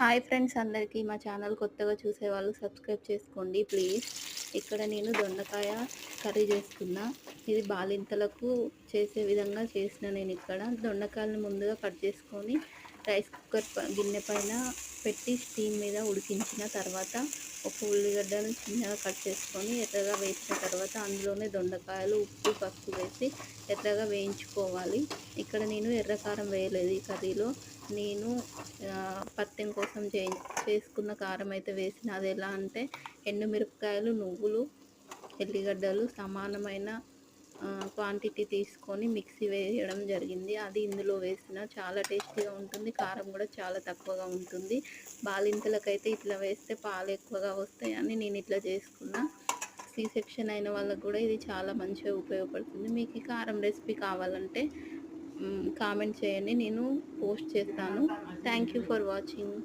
Hi friends అందరికీ మా channel కొత్తగా చూసే వాళ్ళు సబ్స్క్రైబ్ చేసుకోండి ప్లీజ్. ఇక్కడ నేను దొండకాయ కర్రీ చేసుకున్నా. ఇది బాలింతలకు చేసే విధంగా చేసిన నేను ఇక్కడ. దొండకాయలను ముందుగా కట్ చేసుకొని రైస్ కుక్కర్ గిన్నె పైన పెట్టి స్టీమ్ మీద ఉడికించిన తర్వాత ఒక ఉల్లిగడ్డను చిన్నగా కట్ చేసుకొని ఎర్రగా వేసిన తర్వాత అందులోనే దొండకాయలు ఉప్పు పసుపు వేసి ఎర్రగా వేయించుకోవాలి. ఇక్కడ నేను ఎర్రకారం వేయలేదు. ఈ కర్రీలో నేను పత్యం కోసం చే చేసుకున్న కారం అయితే వేసిన. అది ఎలా అంటే ఎండుమిరపకాయలు నువ్వులు ఎల్లిగడ్డలు సమానమైన క్వాంటిటీ తీసుకొని మిక్సీ వేయడం జరిగింది. అది ఇందులో వేసిన చాలా టేస్టీగా ఉంటుంది. కారం కూడా చాలా తక్కువగా ఉంటుంది. బాలింతలకైతే ఇట్లా వేస్తే పాలు ఎక్కువగా వస్తాయని నేను ఇట్లా చేసుకున్నా. సి సెక్షన్ అయిన వాళ్ళకు కూడా ఇది చాలా మంచిగా ఉపయోగపడుతుంది. మీకు ఈ కారం రెసిపీ కావాలంటే కామెంట్ చేయండి. నేను పోస్ట్ చేస్తాను. Thank you for watching